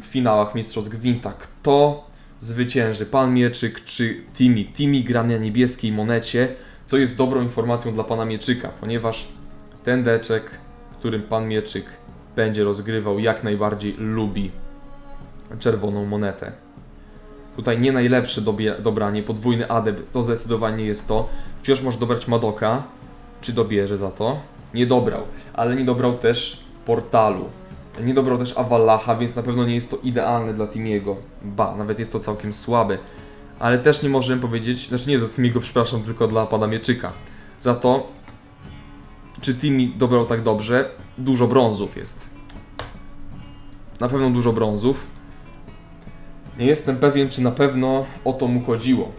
w finałach Mistrzostw Gwinta. Kto zwycięży? Pan Mieczyk czy Timi? Timi gra na niebieskiej monecie, co jest dobrą informacją dla Pana Mieczyka, ponieważ ten deczek, którym Pan Mieczyk będzie rozgrywał, jak najbardziej lubi czerwoną monetę. Tutaj nie najlepsze dobranie, podwójny adept, to zdecydowanie jest to. Wciąż może dobrać Madoka, czy dobierze za to? Nie dobrał, ale nie dobrał też Portalu. Nie dobrał też Avalacha, więc na pewno nie jest to idealne dla Timiego. Ba, nawet jest to całkiem słabe. Ale też nie możemy powiedzieć, znaczy nie dla Timiego, przepraszam, tylko dla Pana Mieczyka. Za to, czy Timi dobrał tak dobrze? Dużo brązów jest. Na pewno dużo brązów. Nie jestem pewien, czy na pewno o to mu chodziło.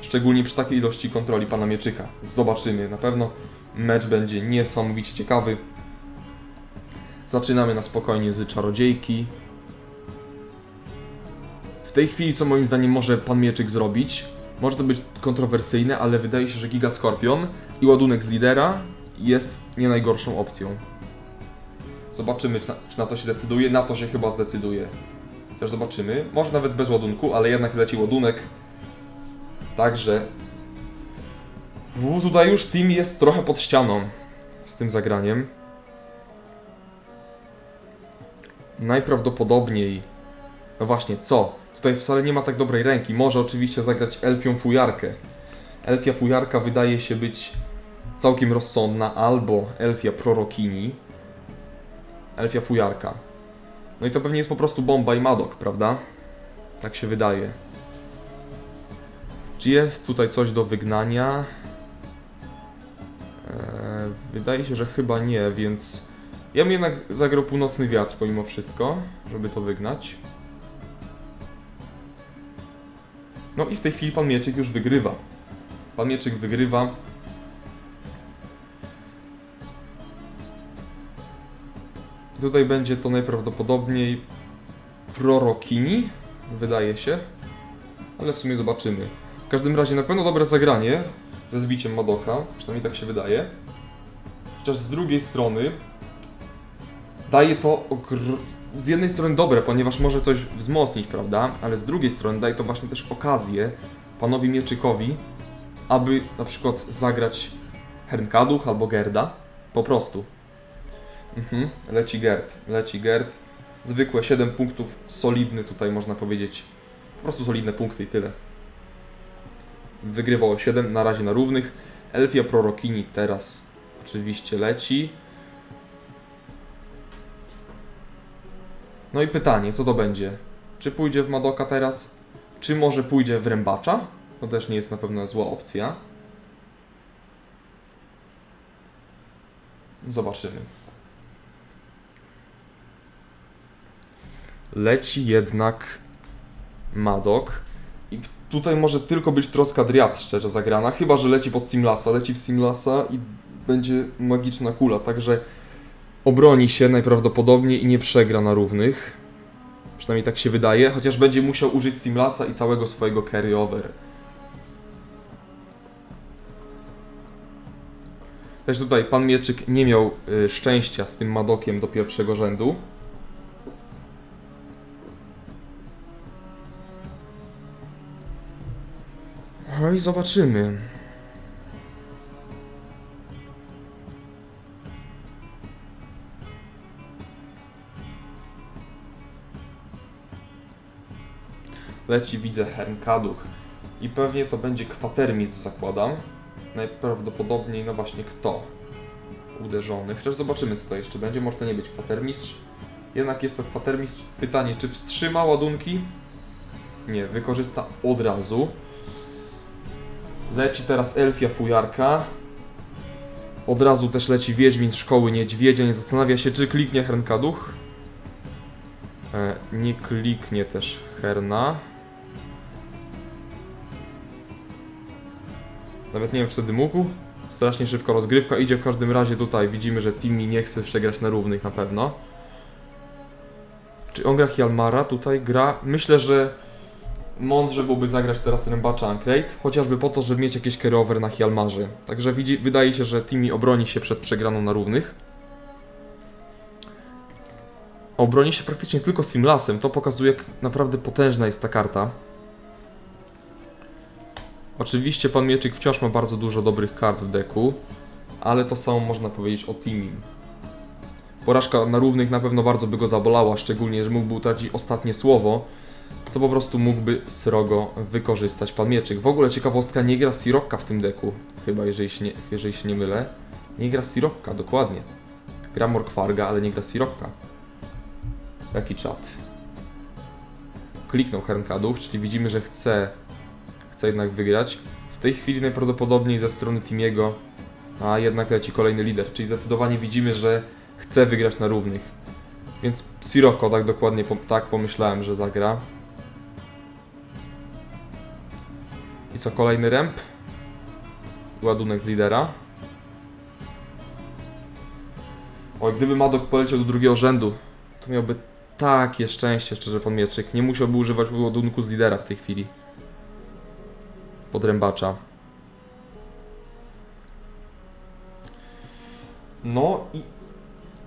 Szczególnie przy takiej ilości kontroli pana Mieczyka. Zobaczymy. Na pewno mecz będzie niesamowicie ciekawy. Zaczynamy na spokojnie z czarodziejki. W tej chwili, co moim zdaniem może pan Mieczyk zrobić, może to być kontrowersyjne, ale wydaje się, że Giga Scorpion i ładunek z lidera jest nie najgorszą opcją. Zobaczymy, czy na, to się decyduje. Na to się chyba zdecyduje. Też zobaczymy. Może nawet bez ładunku, ale jednak leci ładunek. Także. U, tutaj już team jest trochę pod ścianą z tym zagraniem. Najprawdopodobniej. No właśnie, co? Tutaj wcale nie ma tak dobrej ręki. Może oczywiście zagrać Elfią Fujarkę. Elfia Fujarka wydaje się być całkiem rozsądna, albo Elfia Prorokini. Elfia Fujarka. No i to pewnie jest po prostu bomba i Madok, prawda? Tak się wydaje. Czy jest tutaj coś do wygnania? Eee, wydaje się, że chyba nie, więc ja bym jednak zagrał północny wiatr pomimo wszystko, żeby to wygnać. No i w tej chwili pan Mieczyk już wygrywa. Pan Mieczyk wygrywa. Tutaj będzie to najprawdopodobniej Prorokini, wydaje się. Ale w sumie zobaczymy. W każdym razie na pewno dobre zagranie ze zbiciem Madoka, przynajmniej tak się wydaje. Chociaż z drugiej strony daje to z jednej strony dobre, ponieważ może coś wzmocnić, prawda? Ale z drugiej strony daje to właśnie też okazję panowi Mieczykowi, aby na przykład zagrać Hernkaduch albo Gerda. Po prostu. Mhm, leci Gerd, leci Gerd. Zwykłe 7 punktów, solidny tutaj można powiedzieć. Po prostu solidne punkty i tyle. Wygrywał 7 na razie na równych. Elfia Prorokini teraz oczywiście leci. No i pytanie, co to będzie? Czy pójdzie w Madoka teraz? Czy może pójdzie w Rębacza? To też nie jest na pewno zła opcja. Zobaczymy. Leci jednak Madok. I tutaj może tylko być troska Driad szczerze zagrana, chyba że leci pod Simlasa. Leci w Simlasa i będzie magiczna kula, także obroni się najprawdopodobniej i nie przegra na równych. Przynajmniej tak się wydaje, chociaż będzie musiał użyć Simlasa i całego swojego carry-over. Też tutaj pan Mieczyk nie miał y, szczęścia z tym Madokiem do pierwszego rzędu. No i zobaczymy. Leci, widzę Hernkaduch. I pewnie to będzie kwatermistrz, zakładam. Najprawdopodobniej, no właśnie, kto? Uderzony. Chociaż zobaczymy, co to jeszcze będzie. Może to nie być kwatermistrz. Jednak jest to kwatermistrz. Pytanie, czy wstrzyma ładunki? Nie, wykorzysta od razu. Leci teraz Elfia Fujarka. Od razu też leci Wiedźmin z szkoły niedźwiedzia. Nie zastanawia się, czy kliknie Hernkaduch. E, nie kliknie też Herna. Nawet nie wiem, czy wtedy mógł. Strasznie szybko rozgrywka idzie. W każdym razie tutaj widzimy, że Timmy nie chce przegrać na równych na pewno. Czy on gra Hjalmara? Tutaj gra. Myślę, że mądrze byłoby zagrać teraz Rębacza Ancrate, chociażby po to, żeby mieć jakiś carryover na Hjalmarze. Także widzi, wydaje się, że Timmy obroni się przed przegraną na równych. Obroni się praktycznie tylko Simlasem. To pokazuje, jak naprawdę potężna jest ta karta. Oczywiście pan Mieczyk wciąż ma bardzo dużo dobrych kart w deku, ale to samo można powiedzieć o Teamim. Porażka na równych na pewno bardzo by go zabolała, szczególnie, że mógłby utracić ostatnie słowo, to po prostu mógłby srogo wykorzystać pan Mieczyk. W ogóle ciekawostka, nie gra Sirokka w tym deku, chyba jeżeli się nie, jeżeli się nie mylę. Nie gra Sirokka, dokładnie. Gra Morkwarga, ale nie gra Sirokka. Jaki czat. Kliknął Hernkaduch, czyli widzimy, że chce, chce jednak wygrać. W tej chwili najprawdopodobniej ze strony Timiego, a jednak leci kolejny lider, czyli zdecydowanie widzimy, że chce wygrać na równych. Więc Sirocco, tak dokładnie tak pomyślałem, że zagra. I co, kolejny remp? Ładunek z lidera. Oj, gdyby Madok poleciał do drugiego rzędu, to miałby takie szczęście, szczerze pan Mieczyk. Nie musiałby używać ładunku z lidera w tej chwili. Podrębacza. No i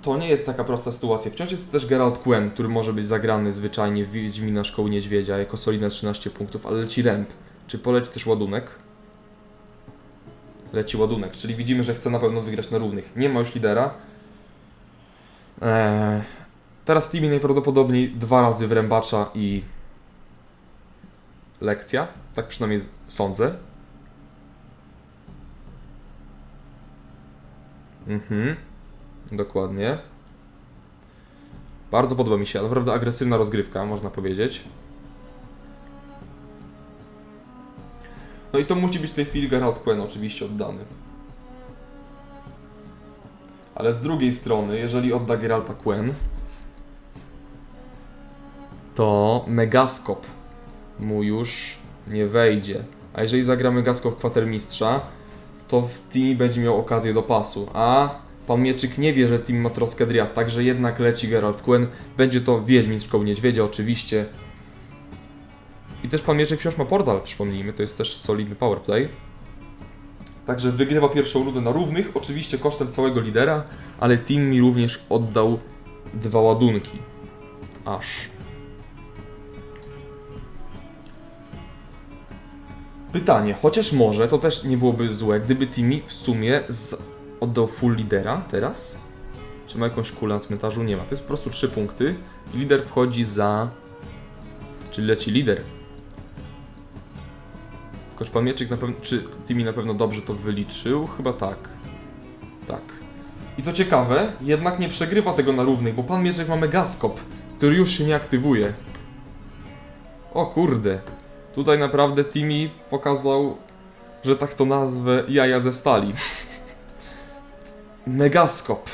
to nie jest taka prosta sytuacja. Wciąż jest też Geralt Quen, który może być zagrany zwyczajnie w Wiedźmina Szkoły Niedźwiedzia jako solidne 13 punktów, ale leci remp. Czy poleci też ładunek? Leci ładunek, czyli widzimy, że chce na pewno wygrać na równych. Nie ma już lidera. Eee, teraz Timi najprawdopodobniej dwa razy wrębacza i lekcja. Tak przynajmniej sądzę. Mhm. Dokładnie. Bardzo podoba mi się, naprawdę agresywna rozgrywka, można powiedzieć. No i to musi być w tej chwili Geralt Quen oczywiście oddany. Ale z drugiej strony, jeżeli odda Geralta Quen, to Megaskop mu już nie wejdzie. A jeżeli zagra Megaskop Kwatermistrza, to w będzie miał okazję do pasu. A pan Mieczyk nie wie, że team ma troskę Driad, także jednak leci Geralt Quen. Będzie to Wiedźmin z Szkoły Niedźwiedzia oczywiście. I też pan Mieczyk wciąż ma portal, przypomnijmy, to jest też solidny powerplay. Także wygrywa pierwszą rundę na równych, oczywiście kosztem całego lidera, ale team mi również oddał dwa ładunki. Aż. Pytanie, chociaż może to też nie byłoby złe, gdyby Timi w sumie z... oddał full lidera teraz? Czy ma jakąś kulę na cmentarzu? Nie ma. To jest po prostu 3 punkty lider wchodzi za... Czyli leci lider. Kosz pan Mieczyk na pewno... Czy Timi na pewno dobrze to wyliczył? Chyba tak. Tak. I co ciekawe, jednak nie przegrywa tego na równych, bo pan Mieczyk ma megaskop, który już się nie aktywuje. O kurde. Tutaj naprawdę Timi pokazał, że tak to nazwę, jaja ze stali. Megaskop.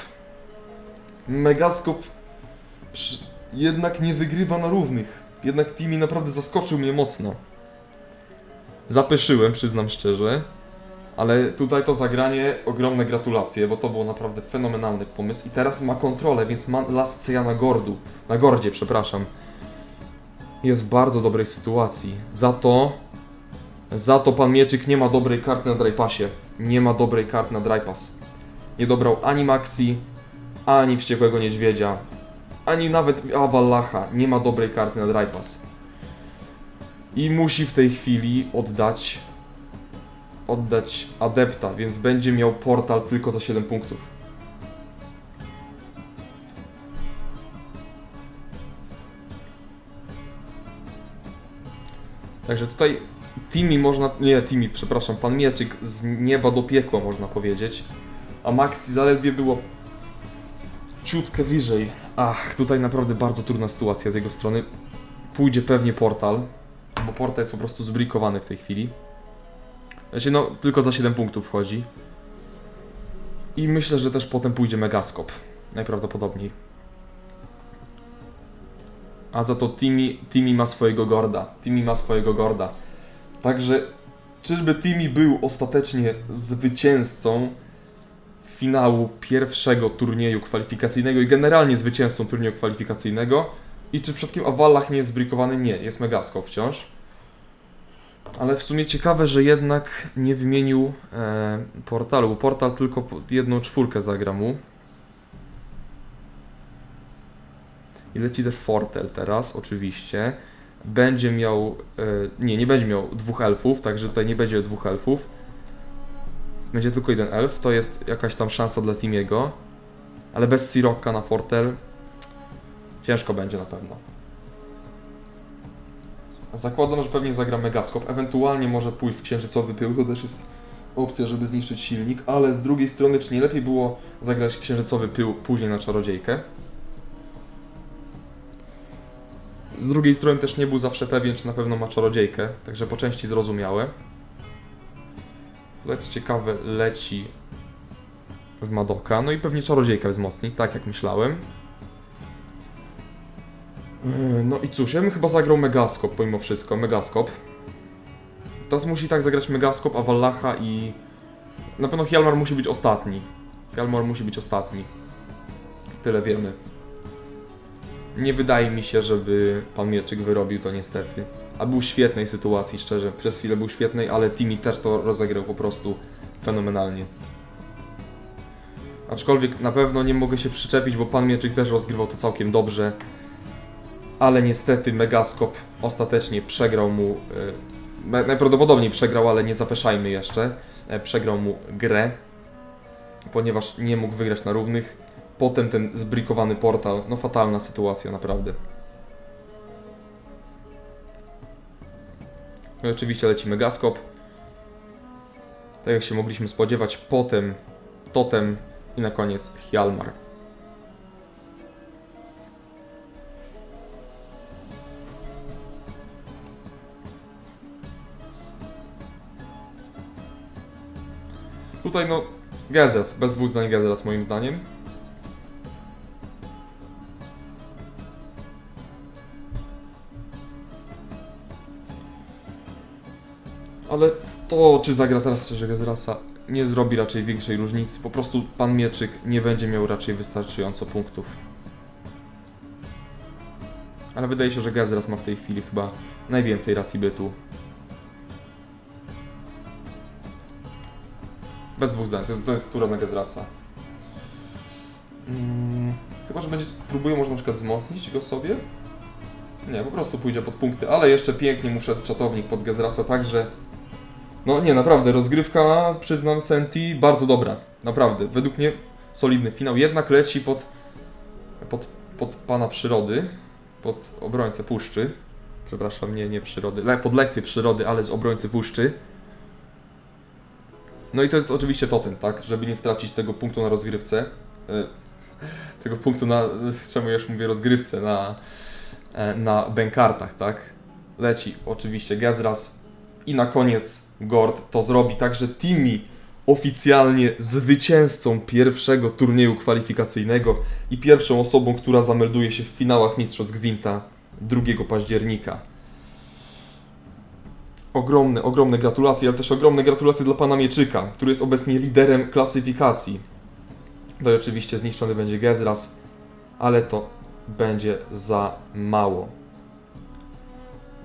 Megaskop jednak nie wygrywa na równych. Jednak Timi naprawdę zaskoczył mnie mocno. Zapyszyłem, przyznam szczerze. Ale tutaj to zagranie, ogromne gratulacje, bo to był naprawdę fenomenalny pomysł. I teraz ma kontrolę, więc ma lascja na gordu. Na gordzie, przepraszam jest w bardzo dobrej sytuacji. Za to, za to pan Mieczyk nie ma dobrej karty na Drypasie. Nie ma dobrej karty na Drypas. Nie dobrał ani Maxi, ani Wściekłego Niedźwiedzia, ani nawet Avallacha. Nie ma dobrej karty na Drypas. I musi w tej chwili oddać oddać Adepta, więc będzie miał portal tylko za 7 punktów. Także tutaj Timi można, nie Timi, przepraszam, pan Mieczyk z nieba do piekła można powiedzieć, a Maxi zaledwie było ciutkę wyżej. Ach, tutaj naprawdę bardzo trudna sytuacja z jego strony. Pójdzie pewnie portal, bo portal jest po prostu zbrikowany w tej chwili. Znaczy, no, tylko za 7 punktów wchodzi. I myślę, że też potem pójdzie Megaskop. Najprawdopodobniej. A za to Timi, Timi ma swojego Gorda. Timi ma swojego Gorda. Także czyżby Timi był ostatecznie zwycięzcą finału pierwszego turnieju kwalifikacyjnego i generalnie zwycięzcą turnieju kwalifikacyjnego? I czy przypadkiem Awallach nie jest zbrikowany? Nie, jest Megaskop wciąż. Ale w sumie ciekawe, że jednak nie wymienił e, portalu, bo portal tylko jedną czwórkę zagra mu. I leci też Fortel teraz, oczywiście. Będzie miał. e, nie, nie będzie miał dwóch elfów, także tutaj nie będzie dwóch elfów. Będzie tylko jeden elf, to jest jakaś tam szansa dla Timiego. Ale bez Sirocka na Fortel ciężko będzie na pewno. Zakładam, że pewnie zagra Megaskop, ewentualnie może pójść w księżycowy pył, to też jest opcja, żeby zniszczyć silnik, ale z drugiej strony, czy nie lepiej było zagrać księżycowy pył później na czarodziejkę? Z drugiej strony też nie był zawsze pewien, czy na pewno ma czarodziejkę, także po części zrozumiałe. Tutaj co ciekawe, leci w Madoka, no i pewnie czarodziejkę wzmocni, tak jak myślałem. Yy, No i cóż, ja bym chyba zagrał Megaskop pomimo wszystko, Megaskop. Teraz musi tak zagrać Megaskop, a Wallacha i... Na pewno Hjalmar musi być ostatni. Hjalmar musi być ostatni. Tyle wiemy. Nie wydaje mi się, żeby pan Mieczyk wyrobił to niestety. A był w świetnej sytuacji, szczerze. Przez chwilę był świetnej, ale Timi też to rozegrał po prostu fenomenalnie. Aczkolwiek na pewno nie mogę się przyczepić, bo pan Mieczyk też rozgrywał to całkiem dobrze. Ale niestety Megaskop ostatecznie przegrał mu. na- najprawdopodobniej przegrał, ale nie zapeszajmy jeszcze. e, Przegrał mu grę, ponieważ nie mógł wygrać na równych. Potem ten zbrikowany portal, no fatalna sytuacja, naprawdę. No i oczywiście leci Megaskop. Tak jak się mogliśmy spodziewać, potem Totem i na koniec Hjalmar. Tutaj no, Gezras, bez dwóch zdań Gezras moim zdaniem. Ale to, czy zagra teraz szczerze Gezrasa, nie zrobi raczej większej różnicy. Po prostu pan Mieczyk nie będzie miał raczej wystarczająco punktów. Ale wydaje się, że Gezras ma w tej chwili chyba najwięcej racji bytu. Bez dwóch zdań, to jest, to jest tura na Gezrasa. Mm, chyba, że będzie spróbuję może na przykład wzmocnić go sobie? Nie, po prostu pójdzie pod punkty, ale jeszcze pięknie mu wszedł czatownik pod Gezrasa, także... No nie, naprawdę, rozgrywka, przyznam Senti, bardzo dobra. Naprawdę, według mnie solidny finał. Jednak leci pod, pod, pod pana przyrody, pod obrońcę puszczy. Przepraszam, nie, nie przyrody, le, pod lekcję przyrody, ale z obrońcy puszczy. No i to jest oczywiście totem, tak? Żeby nie stracić tego punktu na rozgrywce. E, Tego punktu na, czemu już mówię rozgrywce, na, e, na bękartach, tak? Leci oczywiście Gezras i na koniec Gord to zrobi tak, że Timi oficjalnie zwycięzcą pierwszego turnieju kwalifikacyjnego i pierwszą osobą, która zamelduje się w finałach Mistrzostw Gwinta 2 października. Ogromne, ogromne gratulacje, ale też ogromne gratulacje dla pana Mieczyka, który jest obecnie liderem klasyfikacji. No i oczywiście zniszczony będzie Gezras, ale to będzie za mało.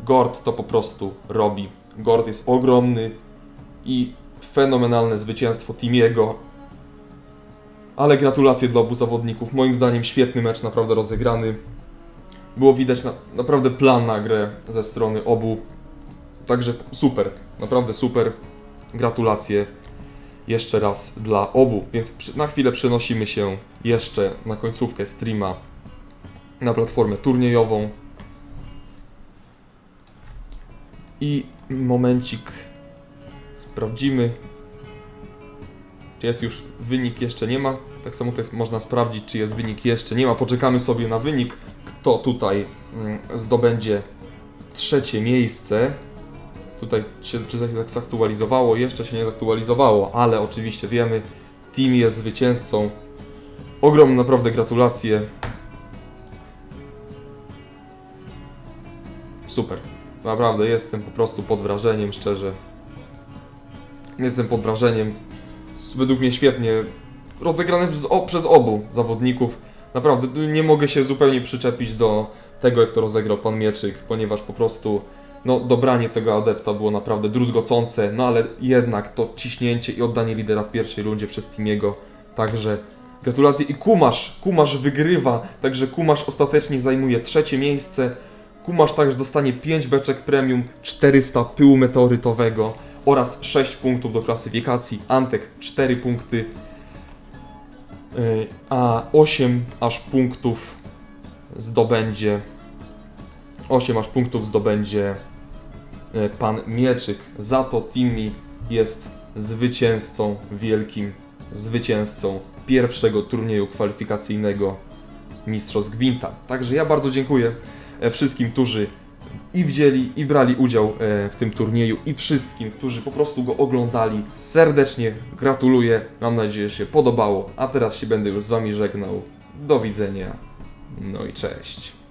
Gord to po prostu robi. Gord jest ogromny i fenomenalne zwycięstwo Timiego. Ale gratulacje dla obu zawodników. Moim zdaniem świetny mecz, naprawdę rozegrany. Było widać na, naprawdę plan na grę ze strony obu. Także super, naprawdę super. Gratulacje jeszcze raz dla obu. Więc na chwilę przenosimy się jeszcze na końcówkę streama na platformę turniejową. I momencik sprawdzimy. Czy jest już wynik, jeszcze nie ma. Tak samo jest, można sprawdzić, czy jest wynik, jeszcze nie ma. Poczekamy sobie na wynik, kto tutaj mm, zdobędzie trzecie miejsce. Tutaj się, czy się zaktualizowało, jeszcze się nie zaktualizowało, ale oczywiście wiemy, team jest zwycięzcą. Ogromne naprawdę gratulacje. Super. Naprawdę jestem po prostu pod wrażeniem, szczerze. Jestem pod wrażeniem. Według mnie świetnie rozegrane przez, o, przez obu zawodników. Naprawdę nie mogę się zupełnie przyczepić do tego, jak to rozegrał pan Mieczyk, ponieważ po prostu no, dobranie tego adepta było naprawdę druzgocące, no ale jednak to ciśnięcie i oddanie lidera w pierwszej rundzie przez Timiego, także Gratulacje i Kumasz. Kumasz wygrywa, także Kumasz ostatecznie zajmuje trzecie miejsce. Kumasz także dostanie 5 beczek premium, 400 pyłu meteorytowego oraz 6 punktów do klasyfikacji. Antek 4 punkty, yy, a 8 aż punktów zdobędzie 8 aż punktów zdobędzie yy, pan Mieczyk. Za to Timmy jest zwycięzcą, wielkim zwycięzcą pierwszego turnieju kwalifikacyjnego Mistrzostw Gwinta. Także ja bardzo dziękuję e, wszystkim, którzy i wzięli, i brali udział e, w tym turnieju, i wszystkim, którzy po prostu go oglądali. Serdecznie gratuluję, mam nadzieję, że się podobało, a teraz się będę już z Wami żegnał. Do widzenia, no i cześć.